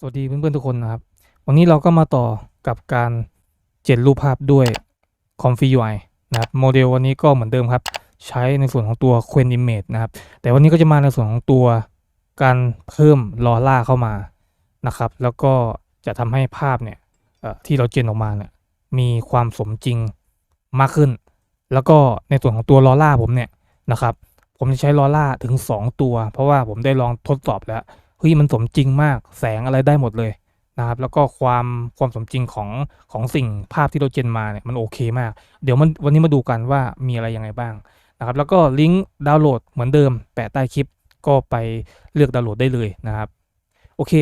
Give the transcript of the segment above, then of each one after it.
สวัสดีเพื่อนๆทุกคนนะครับ วันนี้เราก็มาต่อกับการเจนรูปภาพด้วย Config UI นะครับโมเดลวันนี้ก็เหมือนเดิมครับ ใช้ในส่วนของตัว Quen Image นะครับ แต่วันนี้ก็จะมาในส่วนของตัวการเพิ่มลอล่าเข้ามานะครับ แล้วก็จะทำให้ภาพเนี่ยที่เราเจนออกมาเนี่ยมีความสมจริงมากขึ้น แล้วก็ในส่วนของตัวลอล่าผมเนี่ยนะครับ ผมจะใช้ลอล่าถึง 2 ตัว เพราะว่าผมได้ลองทดสอบแล้ว เฮ้ยมันสมจริงมากแสงอะไรได้หมดเลยนะครับแล้วก็ความความสมจริงของของสิ่งภาพที่เราเจนมาเนี่ยมันโอเคมาก เดี๋ยวมันวันนี้มาดูกันว่ามีอะไรยังไงบ้างนะครับแล้วก็ลิงก์ดาวน์โหลดเหมือนเดิม แปะใต้คลิปก็ไปเลือกดาวน์โหลดได้เลยนะครับโอเค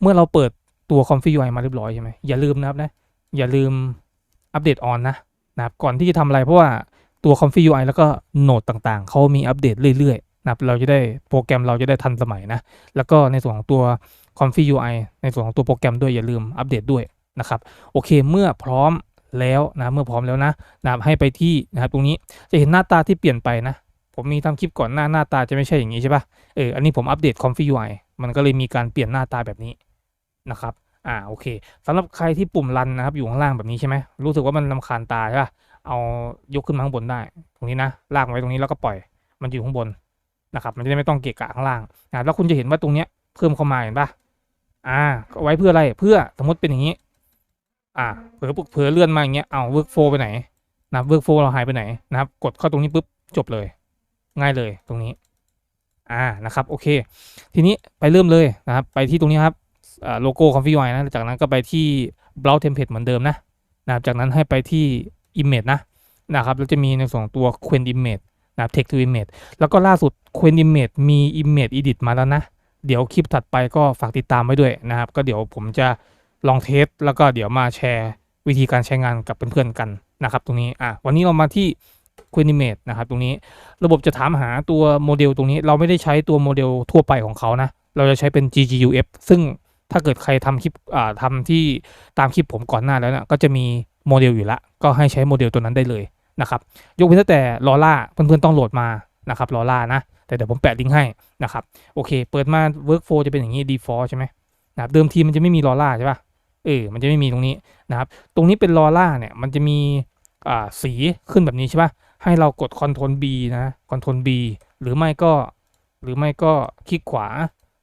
เมื่อเราเปิดตัว Config UI มาเรียบร้อยใช่ไหมอย่าลืมนะครับนะอย่าลืมอัปเดตออนนะนะครับก่อนที่จะทำอะไรเพราะว่าตัว Config UI แล้วก็โหนดต่างๆ เขามีอัปเดตเรื่อยๆ นะครับเราจะได้โปรแกรมเราจะได้ทันสมัยนะ แล้วก็ในส่วนของตัว Config UI ในส่วนของตัวโปรแกรมด้วยอย่าลืมอัปเดตด้วยนะครับโอเคเมื่อพร้อมแล้วนะเมื่อพร้อมแล้วนะนะครับให้ไปที่นะครับตรงนี้จะเห็นหน้าตาที่เปลี่ยนไปนะ ผมมีทำคลิปก่อนหน้าหน้าตาจะไม่ใช่อย่างนี้ใช่ปะเอออันนี้ผมอัปเดต Config UI มันก็เลยมีการเปลี่ยนหน้าตาแบบนี้นะครับอ่าโอเคสำหรับใครที่ปุ่มรันนะครับอยู่ข้างล่างแบบนี้ใช่ไหมรู้สึกว่ามันลำคาญตาใช่ปะเอายกขึ้นมาข้างบนได้ ตรงนี้นะลากไว้ตรงนี้แล้วก็ปล่อยมันอยู่ข้างบน นะครับมันจะได้ไม่ต้องเกะกะข้างล่างนะแล้วคุณจะเห็นว่าตรงเนี้ยเพิ่มเข้ามาเห็นปะอ่าไว้เพื่ออะไรเพื่อสมมติเป็นอย่างนี้ อ่าเผลอเผลอเลื่อนมาอย่างเงี้ยเอาเวิร์กโฟไปไหนนะเวิร์กโฟเราหายไปไหนนะครับ กดเข้าตรงนี้ปุ๊บจบเลย ง่ายเลยตรงนี้ อ่านะครับโอเค ทีนี้ไปเริ่มเลยนะครับ ไปที่ตรงนี้ครับอ่าโลโก้ config นะจากนั้นก็ไปที่ browse template เหมือนเดิมนะนะครับจากนั้นให้ไปที่ image นะนะครับแล้วจะมีในส่วนของตัว quen image นะครับ text to image แล้วก็ล่าสุด quen image มี image edit มาแล้วนะ เดี๋ยวคลิปถัดไปก็ฝากติดตามไว้ด้วยนะครับ ก็เดี๋ยวผมจะลองเทสแล้วก็เดี๋ยวมาแชร์วิธีการใช้งานกับเพื่อนๆกันนะครับ ตรงนี้อะวันนี้เรามาที่ q u i n i m a t e นะครับ ตรงนี้ระบบจะถามหาตัวโมเดลตรงนี้ เราไม่ได้ใช้ตัวโมเดลทั่วไปของเขานะ เราจะใช้เป็น GGUF ซึ่งถ้าเกิดใครทำคลิปอ่าทำที่ตามคลิปผมก่อนหน้าแล้วนะก็จะมีโมเดลอยู่ละ ก็ให้ใช้โมเดลตัวนั้นได้เลย นะครับยกเว้นแต่ลอล่าเพื่อนๆต้องโหลดมานะครับลอล่านะ แต่เดี๋ยวผมแปะลิงก์ให้นะครับโอเค เปิดมา workflow จะเป็นอย่างนี้ default ใช่ไหมนะครับเดิมทีมันจะไม่มีลอล่าใช่ป่ะเออมันจะไม่มีตรงนี้นะครับ ตรงนี้เป็นลอล่าเนี่ยมันจะมีอ่าสีขึ้นแบบนี้ใช่ป่ะให้เรากด Ctrl B นะ Ctrl B หรือไม่ก็หรือไม่ก็คลิกขวา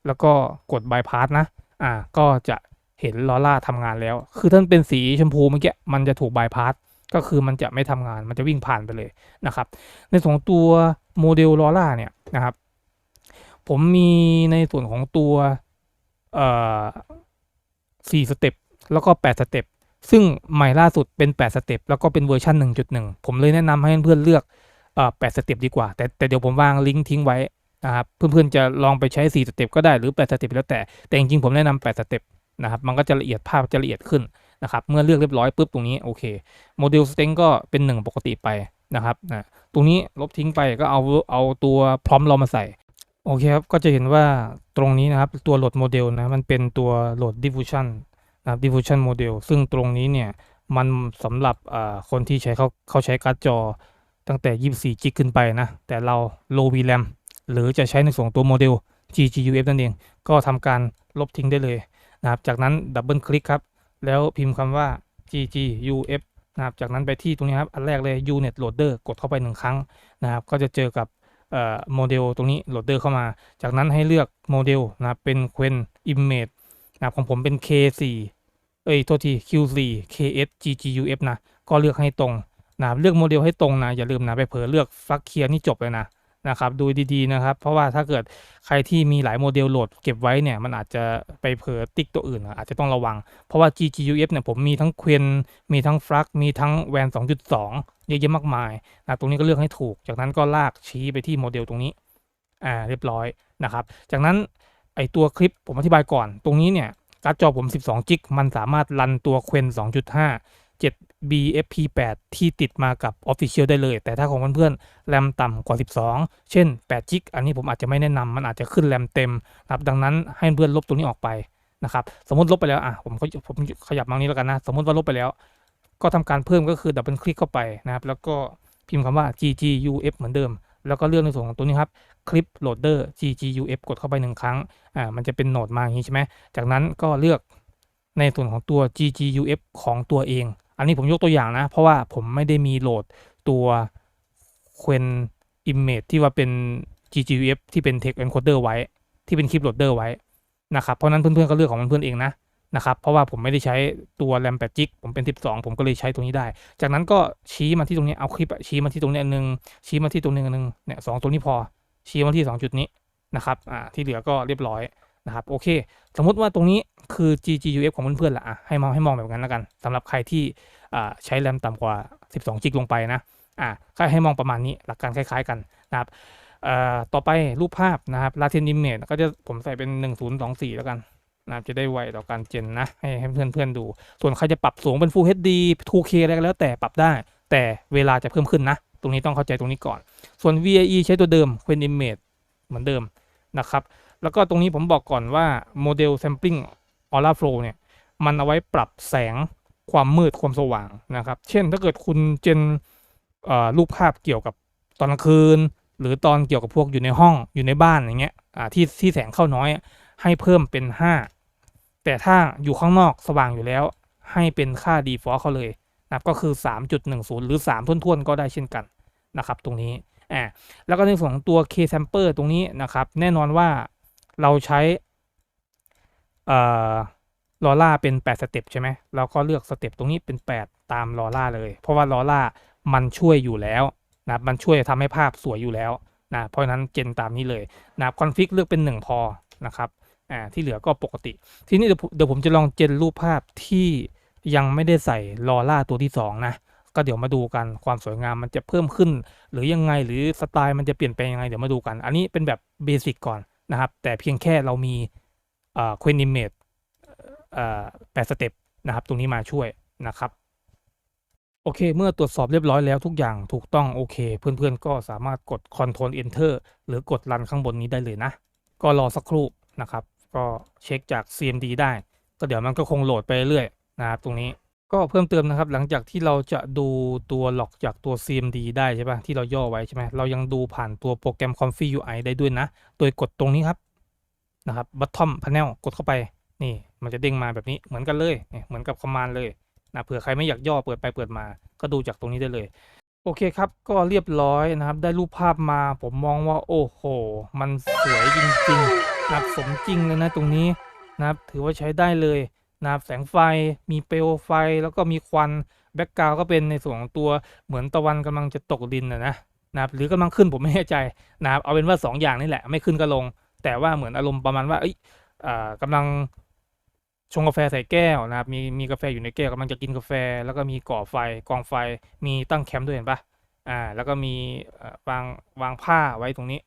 แล้วก็กด bypass นะอ่าก็จะเห็นลอล่าทำงานแล้ว คือถ้านเป็นสีชมพูเมื่อกี้มันจะถูก bypass ก็คือมันจะไม่ทำงานมันจะวิ่งผ่านไปเลยนะครับ ในส่วนของตัวโมเดลลอล่าเนี่ยนะครับ ผมมีในส่วนของตัวเอ่อสี่สเต็ปแล้วก็แปดสเต็ปซึ่งใหม่ล่าสุดเป็นแปดสเต็ปแล้วก็เป็นเวอร์ชันหนึ่งจุดหนึ่งผมเลยแนะนำให้เพื่อนๆเลือกแปดสเต็ปดีกว่า แต่แต่เดี๋ยวผมวางลิงก์ทิ้งไว้นะครับเพื่อนๆจะลองไปใช้สี่สเต็ปก็ได้หรือแปดสเต็ปแล้วแต่แต่จริงๆผมแนะนำแปดสเต็ปนะครับมันก็จะละเอียดภาพจะละเอียดขึ้น นะครับเมื่อเลือกเรียบร้อยปุ๊บตรงนี้โอเคโมเดลสเต็งก็เป็นหนึ่งปกติไปนะครับนะตรงนี้ลบทิ้งไปก็เอาเอาตัวพร้อมเรามาใส่โอเคครับก็จะเห็นว่าตรงนี้นะครับตัวโหลดโมเดลนะมันเป็นตัวโหลด diffusion นะครับ diffusion model ซึ่งตรงนี้เนี่ยมันสำหรับอ่าคนที่ใช้เขาเขาใช้การ์ดจอตั้งแต่ 24 g ขึ้นไปนะ แต่เรา low VRAM หรือจะใช้ในส่วนของตัวโมเดล GGUF นั่นเอง ก็ทำการลบทิ้งได้เลยนะครับ จากนั้นดับเบิลคลิกครับ แล้วพิมพ์คำว่า GGUF นะครับ จากนั้นไปที่ตรงนี้ครับ อันแรกเลย Unet Loader กดเข้าไปหนึ่งครั้งนะครับ ก็จะเจอกับโมเดลตรงนี้โหลดเดอร์เข้ามา จากนั้นให้เลือกโมเดลนะครับ เป็น Quen Image นะครับของผมเป็น K4 เอ้ย โทษที Q4 KS GGUF นะ ก็เลือกให้ตรงนะครับ เลือกโมเดลให้ตรงนะ อย่าลืมนะ ไปเผลอเลือกฟักเคียร์นี่จบเลยนะ นะครับดูดีๆนะครับ เพราะว่าถ้าเกิดใครที่มีหลายโมเดลโหลดเก็บไว้เนี่ยมันอาจจะไปเผลอติ๊กตัวอื่น อาจจะต้องระวัง เพราะว่า GGUF เนี่ยผมมีทั้ง Quen มีทั้ง Flux มีทั้ง WAN 2.2 เยอะแยะมากมายนะตรงนี้ก็เลือกให้ถูก จากนั้นก็ลากชี้ไปที่โมเดลตรงนี้อ่าเรียบร้อยนะครับ จากนั้นไอตัวคลิปผมอธิบายก่อน ตรงนี้เนี่ยการ์ดจอผม 12จิก มันสามารถรันตัว Quen 2.5 7 BFP8 ที่ติดมากับ Official ได้เลย แต่ถ้าของเพื่อนๆแรมต่ำกว่า 12 เช่น8จิกอันนี้ผมอาจจะไม่แนะนำมันอาจจะขึ้นแรมเต็มนะครับดังนั้นให้เพื่อนลบตรงนี้ออกไปนะครับสมมติลบไปแล้วอะผมผมขยับมางนี้แล้วกันนะ สมมติว่าลบไปแล้ว ก็ทำการเพิ่มก็คือดับเบิลคลิกเข้าไปนะครับ แล้วก็พิมพ์คำว่า gguf เหมือนเดิม แล้วก็เลือกในส่วนของตัวนี้ครับ Clip Loader GGUF กดเข้าไปหนึ่งครั้งอ่ามันจะเป็นโหนดมาอย่างนี้ใช่ไหมจากนั้นก็เลือกในส่วนของตัว GGUF ของตัวเอง อันนี้ผมยกตัวอย่างนะ เพราะว่าผมไม่ได้มีโหลดตัว Quen Image ที่ว่าเป็น GGUF ที่เป็น Text Encoder ไว้ ที่เป็น Clip Loader ไว้นะครับ เพราะนั้นเพื่อนๆก็เลือกของเพื่อนๆเองนะนะครับ เพราะว่าผมไม่ได้ใช้ตัว RAM 8 g ผมเป็น 12 ผมก็เลยใช้ตรงนี้ได้ จากนั้นก็ชี้มาที่ตรงนี้ เอาคลิปชี้มาที่ตรงนี้อันหนึ่งชี้มาที่ตรงนี้อันหนึ่งเนี่ยสองตัวนี้พอ ชี้มาที่ 2 จุดนี้นะครับ อ่า ที่เหลือก็เรียบร้อย นะครับโอเค สมมุติว่าตรงนี้คือ GGUF ของเพื่อนๆละอะให้มองให้มองแบบนั้นแล้วกันสำหรับใครที่ใช้ RAM ต่ำกว่า 12 g ลงไปนะอ่าก็ให้มองประมาณนี้หลักการคล้าย ๆ กันนะครับต่อไปรูปภาพนะครับ Latent Image ก็จะผมใส่เป็น 1024 แล้วกันนะครับจะได้ไวต่อการเจนนะให้ให้เพื่อนๆดู ส่วนใครจะปรับสูงเป็น Full HD 2K อะไรก็แล้วแต่ปรับได้ แต่เวลาจะเพิ่มขึ้นนะ ตรงนี้ต้องเข้าใจตรงนี้ก่อน ส่วน VAE ใช้ตัวเดิม Quen Image เหมือนเดิมนะครับ แล้วก็ตรงนี้ผมบอกก่อนว่าโมเดล Sampling Aura Flow เนี่ย มันเอาไว้ปรับแสงความมืดความสว่างนะครับ เช่นถ้าเกิดคุณเจนเอ่อรูปภาพเกี่ยวกับตอนกลางคืน หรือตอนเกี่ยวกับพวกอยู่ในห้องอยู่ในบ้านอย่างเงี้ยที่ที่แสงเข้าน้อยให้เพิ่มเป็น 5 แต่ถ้าอยู่ข้างนอกสว่างอยู่แล้ว ให้เป็นค่า default เขาเลยนะครับก็คือ 3.10 หรือ 3ท้วนๆ ก็ได้เช่นกันนะครับ ตรงนี้อ่าแล้วก็ในส่วนของตัว K sample ตรงนี้นะครับ แน่นอนว่า เราใช้ลอล่าเป็น8สเต็ปใช่ไหมเราก็เลือกสเต็ปตรงนี้เป็น 8 ตามลอล่าเลย เพราะว่าลอล่ามันช่วยอยู่แล้วนะมันช่วยทำให้ภาพสวยอยู่แล้วนะเพราะฉะนั้นเจนตามนี้เลยนะคอนฟิกเลือกเป็น 1 พอนะครับอ่าที่เหลือก็ปกติ ทีนี้เดี๋ยวผมเดี๋ยวผมจะลองเจนรูปภาพที่ยังไม่ได้ใส่ลอล่าตัวที่ 2 นะก็เดี๋ยวมาดูกันความสวยงามมันจะเพิ่มขึ้น หรือยังไงหรือสไตล์มันจะเปลี่ยนแปลงยังไงเดี๋ยวมาดูกัน อันนี้เป็นแบบเบสิกก่อน นะครับ แต่เพียงแค่เรามีเควนิเอ่อแปดสเต็ปนะครับ ตรงนี้มาช่วยนะครับ โอเค เมื่อตรวจสอบเรียบร้อยแล้วทุกอย่างถูกต้องโอเค เพื่อนๆ ก็สามารถกด Ctrl Enter หรือกดรันข้างบนนี้ได้เลยนะ ก็รอสักครู่นะครับ ก็เช็คจาก CMD ได้ ก็เดี๋ยวมันก็คงโหลดไปเรื่อยนะครับ ตรงนี้ ก็เพิ่มเติมนะครับหลังจากที่เราจะดูตัวหลอกจากตัว CMD ได้ใช่ปะที่เราย่อไว้ใช่ไหมเรายังดูผ่านตัวโปรแกรม Config UI ได้ด้วยนะ โดยกดตรงนี้ครับนะครับ Bottom Panel กดเข้าไปนี่มันจะเด้งมาแบบนี้เหมือนกันเลยเหมือนกับคอมมานด์เลยนะเผื่อใครไม่อยากย่อเปิดไปเปิดมา ก็ดูจากตรงนี้ได้เลย โอเคครับ ก็เรียบร้อยนะครับ ได้รูปภาพมาผมมองว่าโอ้โห มันสวยจริงๆนะครับสมจริงเลยนะตรงนี้นะครับถือว่าใช้ได้เลย นะครับแสงไฟมีเปลวไฟแล้วก็มีควันแบ็กกราวก็เป็นในส่วนของตัวเหมือนตะวันกำลังจะตกดินนะนะนะครับหรือกำลังขึ้นผมไม่แน่ใจนะครับเอาเป็นว่า 2 อย่างนี่แหละไม่ขึ้นก็ลง แต่ว่าเหมือนอารมณ์ประมาณว่าเอ้ยอ่ากำลังชงกาแฟใส่แก้วนะครับมีมีกาแฟอยู่ในแก้วกำลังจะกินกาแฟ แล้วก็มีก่อไฟกองไฟมีตั้งแคมป์ด้วยเห็นปะอ่าแล้วก็มีวางวางผ้าไว้ตรงนี้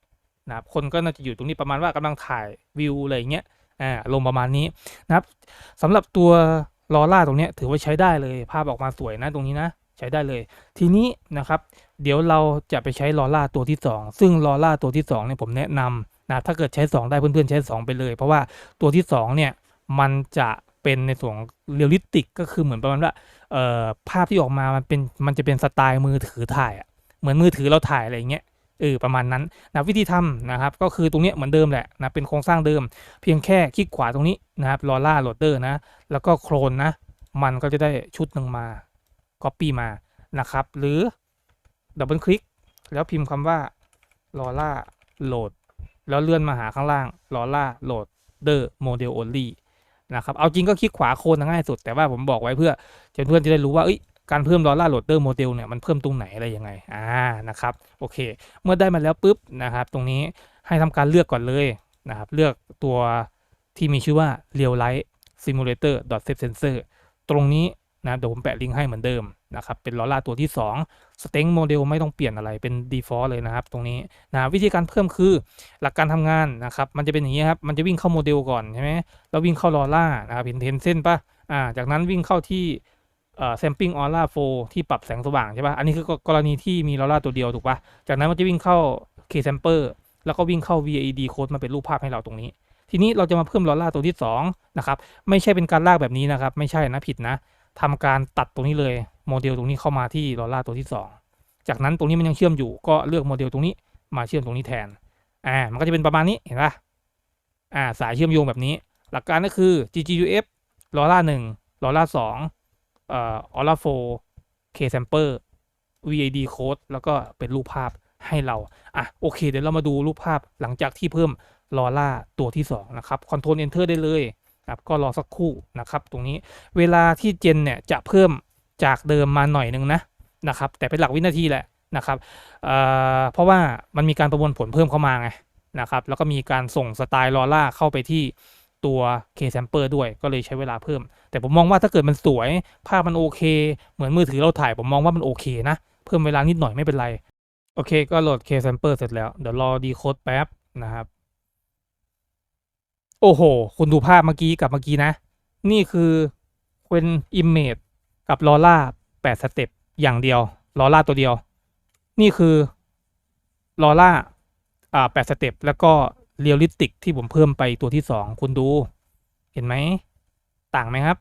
นะครับคนก็น่าจะอยู่ตรงนี้ประมาณว่ากำลังถ่ายวิวอะไรเงี้ย อ่าอารมประมาณนี้นะครับสำหรับตัวลอล่าตรงนี้ถือว่าใช้ได้เลย ภาพออกมาสวยนะตรงนี้นะ ใช้ได้เลย ทีนี้นะครับ เดี๋ยวเราจะไปใช้ลอล่าตัวที่ 2 ซึ่งลอล่าตัวที่2เนี่ยผมแนะนำนะถ้าเกิดใช้ 2 ได้เพื่อนๆใช้ 2 ไปเลย เพราะว่าตัวที่ 2 เนี่ยมันจะเป็นในส่วนเรียลลิติกก็คือเหมือนประมาณว่าเอ่อภาพที่ออกมามันเป็นมันจะเป็นสไตล์มือถือถ่ายอะเหมือนมือถือเราถ่ายอะไรอย่างเงี้ย เออประมาณนั้นนะวิธีทำนะครับก็คือตรงนี้เหมือนเดิมแหละนะเป็นโครงสร้างเดิม เพียงแค่คลิกขวาตรงนี้นะครับลอล่าโหลดเดอร์นะ แล้วก็โคลนนะ มันก็จะได้ชุดหนึ่งมา Copy มานะครับ หรือดับเบิลคลิกแล้วพิมพ์คำว่าลอล่าโหลดแล้วเลื่อนมาหาข้างล่างลอล่าโหลดเดอร์โมเดลโอลี่นะครับเอาจริงก็คลิกขวาโคลนง่ายสุด แต่ว่าผมบอกไว้เพื่อเพื่อนๆจะได้รู้ว่าเอ้ย การเพิ่มลอล่าโหลดเดอร์โมเดลเนี่ยมันเพิ่มตรงไหนอะไรยังไงอ่านะครับโอเค เมื่อได้มาแล้วปุ๊บนะครับตรงนี้ให้ทำการเลือกก่อนเลยนะครับเลือกตัวที่มีชื่อว่า Real Light Simulator Set Sensor ตรงนี้นะเดี๋ยวผมแปะลิงก์ให้เหมือนเดิมนะครับเป็นลอล่าตัวที่2สเต็งโมเดลไม่ต้องเปลี่ยนอะไรเป็น default เลยนะครับ ตรงนี้นะวิธีการเพิ่มคือหลักการทำงานนะครับมันจะเป็นอย่างนี้ครับมันจะวิ่งเข้าโมเดลก่อนใช่ไหมแล้ววิ่งเข้าลอล่านะครับเห็นเห็นเส้นปะอ่าจากนั้นวิ่งเข้าที่ เอ่อ sampling aura flow ที่ปรับแสงสว่างใช่ปะอันนี้คือกรณีที่มีลอล่าตัวเดียวถูกปะจากนั้นมันจะวิ่งเข้า k sample แล้วก็วิ่งเข้า VAD code มาเป็นรูปภาพให้เราตรงนี้ ทีนี้เราจะมาเพิ่มลอล่าตัวที่2นะครับ ไม่ใช่เป็นการลากแบบนี้นะครับ ไม่ใช่นะผิดนะทำการตัดตรงนี้เลยโมเดลตรงนี้เข้ามาที่ลอล่าตัวที่ 2 จากนั้นตรงนี้มันยังเชื่อมอยู่ ก็เลือกโมเดลตรงนี้มาเชื่อมตรงนี้แทน อ่า มันก็จะเป็นประมาณนี้เห็นปะอ่า สายเชื่อมโยงแบบนี้ หลักการก็คือ GGUF ลอร่าหนึ่งลอร่าสอง เอ่อออร่าโฟ K sample VAD code แล้วก็เป็นรูปภาพให้เรา อะ โอเค เดี๋ยวเรามาดูรูปภาพหลังจากที่เพิ่มลอร่าตัวที่ 2 นะครับ Control Enter ได้เลยครับก็รอสักครู่นะครับ ตรงนี้เวลาที่เจนเนี่ยจะเพิ่มจากเดิมมาหน่อยนึงนะนะครับ แต่เป็นหลักวินาทีแหละนะครับเเพราะว่ามันมีการประมวลผลเพิ่มเข้ามาไงนะครับ แล้วก็มีการส่งสไตล์ลอร่าเข้าไปที่ ตัว K sample ด้วยก็เลยใช้เวลาเพิ่ม แต่ผมมองว่าถ้าเกิดมันสวย ภาพมันโอเค เหมือนมือถือเราถ่าย ผมมองว่ามันโอเคนะ เพิ่มเวลานิดหน่อยไม่เป็นไร โอเค ก็โหลด K sample เสร็จแล้ว เดี๋ยวรอดีโคดแป๊บนะครับ โอ้โห คุณดูภาพเมื่อกี้กับเมื่อกี้นะ นี่คือเป็น image กับลอร่า8สเต็ปอย่างเดียวลอร่าตัวเดียว นี่คือลอร่าอ่า8สเต็ปแล้วก็ เรียลลิติกที่ผมเพิ่มไปตัวที่ 2 คุณดู เห็นไหม ต่างไหมครับ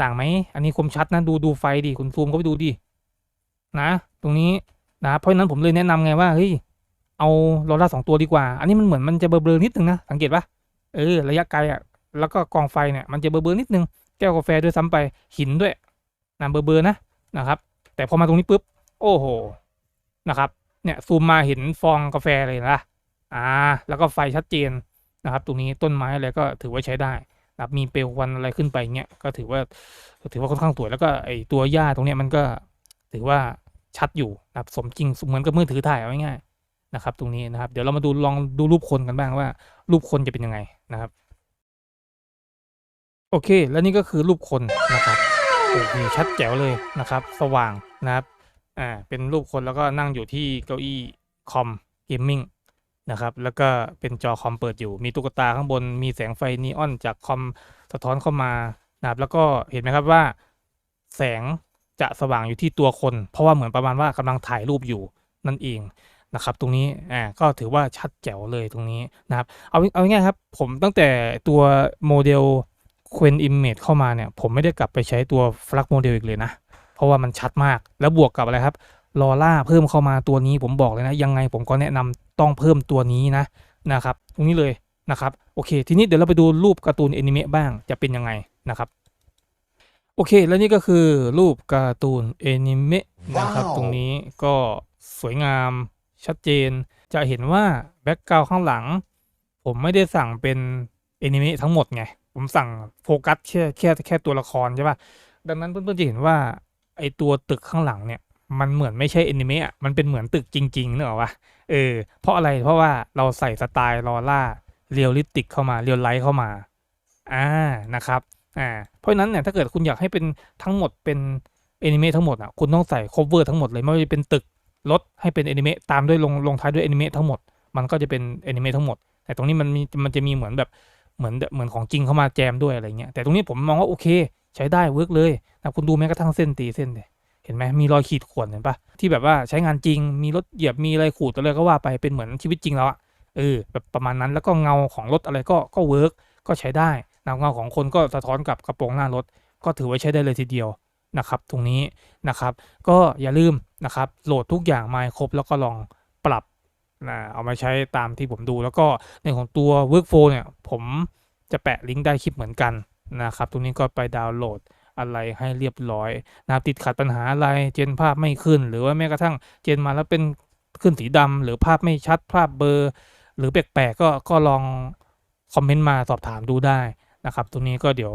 ต่างไหม อันนี้คมชัดนะ ดูดูไฟดิ คุณซูมเข้าไปดูดิ นะ ตรงนี้นะ เพราะฉะนั้นผมเลยแนะนำไงว่า เฮ้ย เอาลอร่าสองตัวดีกว่า อันนี้มันเหมือนมันจะเบลอๆนิดนึงนะ สังเกตปะเออ ระยะไกลอะ แล้วก็กองไฟเนี่ย มันจะเบลอๆนิดนึง แก้วกาแฟด้วยซ้ำไป หินด้วยนะเบลอๆนะ นะครับ แต่พอมาตรงนี้ปุ๊บ โอ้โห นะครับ เนี่ย ซูมมาเห็นฟองกาแฟเลยนะ อ่าแล้วก็ไฟชัดเจนนะครับ ตรงนี้ต้นไม้อะไรก็ถือว่าใช้ได้นะครับมีเปลวควันอะไรขึ้นไปเงี้ยก็ถือว่าถือว่าค่อนข้างสวยแล้วก็ไอตัวหญ้าตรงเนี้ยมันก็ถือว่าชัดอยู่นะครับสมจริงเหมือนกับมือถือถ่ายเอาง่ายๆนะครับ ตรงนี้นะครับ เดี๋ยวเรามาดูลองดูรูปคนกันบ้างว่า รูปคนจะเป็นยังไงนะครับ โอเค แล้วนี่ก็คือรูปคนนะครับโอ้โหชัดแจ๋วเลยนะครับ สว่างนะครับอ่าเป็นรูปคนแล้วก็นั่งอยู่ที่เก้าอี้คอมเกมมิ่ง นะครับ แล้วก็เป็นจอคอมเปิดอยู่ มีตุ๊กตาข้างบน มีแสงไฟนีออนจากคอมสะท้อนเข้ามานะครับ แล้วก็เห็นไหมครับว่า แสงจะสว่างอยู่ที่ตัวคน เพราะว่าเหมือนประมาณว่ากำลังถ่ายรูปอยู่นั่นเองนะครับ ตรงนี้ อ่า ก็ถือว่าชัดแจ๋วเลยตรงนี้นะครับ เอา เอาง่ายๆครับ ผมตั้งแต่ตัวโมเดล c w e n Image เข้ามาเนี่ย ผมไม่ได้กลับไปใช้ตัว Flux Model อีกเลยนะ เพราะว่ามันชัดมาก แล้วบวกกับอะไรครับ ลอร่าเพิ่มเข้ามาตัวนี้ผมบอกเลยนะ ยังไงผมก็แนะนำต้องเพิ่มตัวนี้นะนะครับ ตรงนี้เลยนะครับโอเค ทีนี้เดี๋ยวเราไปดูรูปการ์ตูนแอนิเมะบ้างจะเป็นยังไงนะครับโอเค แล้วนี่ก็คือรูปการ์ตูนแอนิเมะนะครับว้าวตรงนี้ก็สวยงามชัดเจน จะเห็นว่าแบ็กกราวข้างหลัง ผมไม่ได้สั่งเป็นแอนิเมะทั้งหมดไง ผมสั่งโฟกัสแค่แค่แค่ตัวละครใช่ปะดังนั้นเพื่อนๆจะเห็นว่าไอตัวตึกข้างหลังเนี่ย มันเหมือนไม่ใช่อนิเมะมันเป็นเหมือนตึกจริงๆเนอะวะเออเพราะอะไรเพราะว่าเราใส่สไตล์ลอร่าเรียลลิติกเข้ามาเรียลไลท์เข้ามาอ่านะครับอ่าเพราะนั้นเนี่ยถ้าเกิดคุณอยากให้เป็นทั้งหมดเป็นอนิเมะทั้งหมดอะคุณต้องใส่ cover ทั้งหมดเลยไม่ว่าจะเป็นตึกรถให้เป็นอนิเมะตามด้วยลงลงท้ายด้วยอนิเมะทั้งหมด มันก็จะเป็นอนิเมะทั้งหมด แต่ตรงนี้มันมีมันจะมีเหมือนแบบเหมือนเหมือนของจริงเข้ามาแจมด้วยอะไรเงี้ยแต่ตรงนี้ผมมองว่าโอเค ใช้ได้เวิร์กเลยนะคุณดูแม้กระทั่งเส้นตีเส้นเลย เห็นไหมมีรอยขีดข่วนเห็นปะที่แบบว่าใช้งานจริงมีรถเหยียบมีอะไรขูดอะไรก็ว่าไปเป็นเหมือนชีวิตจริงแล้วอะเออแบบประมาณนั้นแล้วก็เงาของรถอะไรก็ก็เวิร์กก็ใช้ได้นเงาของคนก็สะท้อนกับกระโปรงหน้ารถ ก็ถือว่าใช้ได้เลยทีเดียวนะครับ ตรงนี้นะครับ ก็อย่าลืมนะครับโหลดทุกอย่างมาครบแล้วก็ลองปรับนะเอามาใช้ตามที่ผมดู แล้วก็ในของตัว workflow เนี่ยผมจะแปะลิงก์ได้คลิปเหมือนกันนะครับ ตรงนี้ก็ไปดาวน์โหลด อะไรให้เรียบร้อยนะครับติดขัดปัญหาอะไรเจนภาพไม่ขึ้น หรือว่าแม้กระทั่งเจนมาแล้วเป็นขึ้นสีดำหรือภาพไม่ชัดภาพเบอร์ หรือแปลกๆก็ก็ลองคอมเมนต์มาสอบถามดูได้นะครับ ตรงนี้ก็เดี๋ยว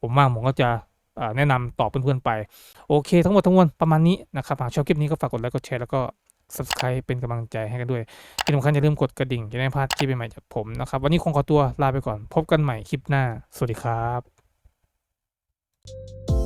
ผมว่างผมก็จะแนะนำตอบเพื่อนๆไป โอเค ทั้งหมดทั้งมวลประมาณนี้นะครับหากชอบคลิปนี้ก็ฝากกดไลค์กดแชร์แล้วก็ subscribe เป็นกำลังใจให้กันด้วยที่สำคัญอย่าลืมกดกระดิ่งจะได้พลาดคลิปใหม่จากผมนะครับ วันนี้คงขอตัวลาไปก่อน พบกันใหม่คลิปหน้า สวัสดีครับ Thank you